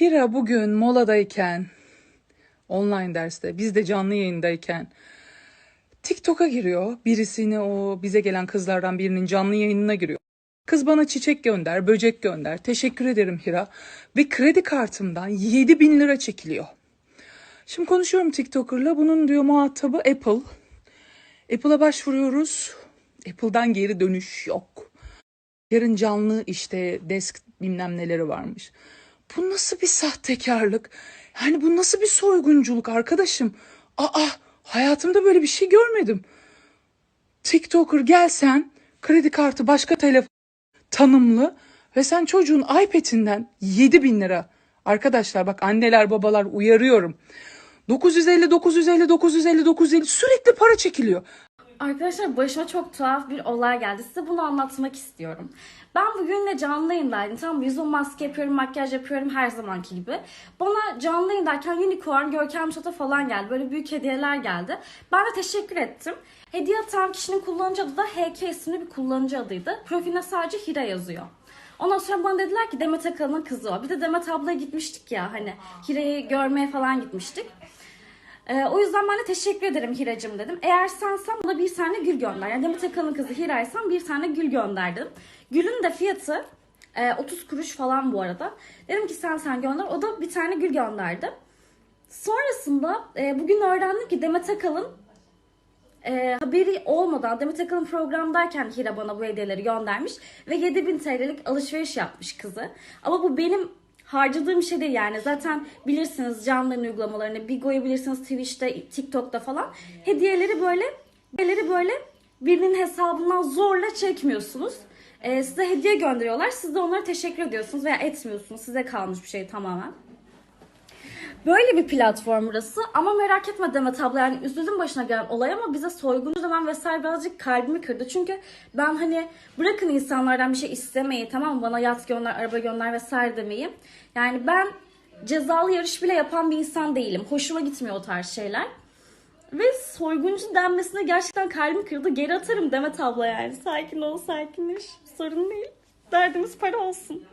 Hira bugün moladayken, online derste, biz de canlı yayındayken TikTok'a giriyor. Birisini o bize gelen kızlardan birinin canlı yayınına giriyor. Kız bana çiçek gönder, böcek gönder. Teşekkür ederim Hira. Ve kredi kartımdan 7 bin lira çekiliyor. Şimdi konuşuyorum TikToker'la. Bunun diyor muhatabı Apple. Apple'a başvuruyoruz. Apple'dan geri dönüş yok. Yarın canlı işte desk bilmem neleri varmış. Bu nasıl bir sahtekarlık? Yani bu nasıl bir soygunculuk arkadaşım? Aa hayatımda böyle bir şey görmedim. TikToker gelsen kredi kartı başka telefon tanımlı ve sen çocuğun iPad'inden 7 bin lira. Arkadaşlar bak anneler babalar uyarıyorum. 950 950 950 950 sürekli para çekiliyor. Arkadaşlar başıma çok tuhaf bir olay geldi. Size bunu anlatmak istiyorum. Ben bugün de canlı yayındaydım. Tam yüzüm maske yapıyorum, makyaj yapıyorum her zamanki gibi. Bana canlı yayındayken Unicorn, Görkem Çata falan geldi. Böyle büyük hediyeler geldi. Ben de teşekkür ettim. Hediye atan kişinin kullanıcı adı da HK isimli bir kullanıcı adıydı. Profiline sadece Hira yazıyor. Ondan sonra bana dediler ki Demet Akalın'ın kızı o. Bir de Demet ablaya gitmiştik ya hani Hira'yı görmeye falan gitmiştik. Ee, o yüzden ben de teşekkür ederim Hiracım dedim. Eğer sensen bana bir tane gül gönder. Yani Demet Akalın kızı Hira'ysan bir tane gül gönderdim. Gülün de fiyatı e, 30 kuruş falan bu arada. Dedim ki sen sen gönder. O da bir tane gül gönderdi. Sonrasında e, bugün öğrendim ki Demet Akalın e, haberi olmadan Demet Akalın programdayken Hira bana bu hediyeleri göndermiş ve 7000 TL'lik alışveriş yapmış kızı. Ama bu benim harcadığım şey değil yani. Zaten bilirsiniz canlı yayın uygulamalarını, Bigo'yu bilirsiniz Twitch'te, TikTok'ta falan. Hediyeleri böyle, hediyeleri böyle birinin hesabından zorla çekmiyorsunuz. E, size hediye gönderiyorlar. Siz de onlara teşekkür ediyorsunuz veya etmiyorsunuz. Size kalmış bir şey tamamen. Böyle bir platform burası ama merak etme Demet abla yani üzüldüm başına gelen olay ama bize soyguncu demen vesaire birazcık kalbimi kırdı. Çünkü ben hani bırakın insanlardan bir şey istemeyi tamam mı bana yat gönder, araba gönder vesaire demeyi. Yani ben cezalı yarış bile yapan bir insan değilim. Hoşuma gitmiyor o tarz şeyler. Ve soyguncu denmesine gerçekten kalbimi kırdı. Geri atarım Demet abla yani. Sakin ol sakinleş. Sorun değil. Derdimiz para olsun.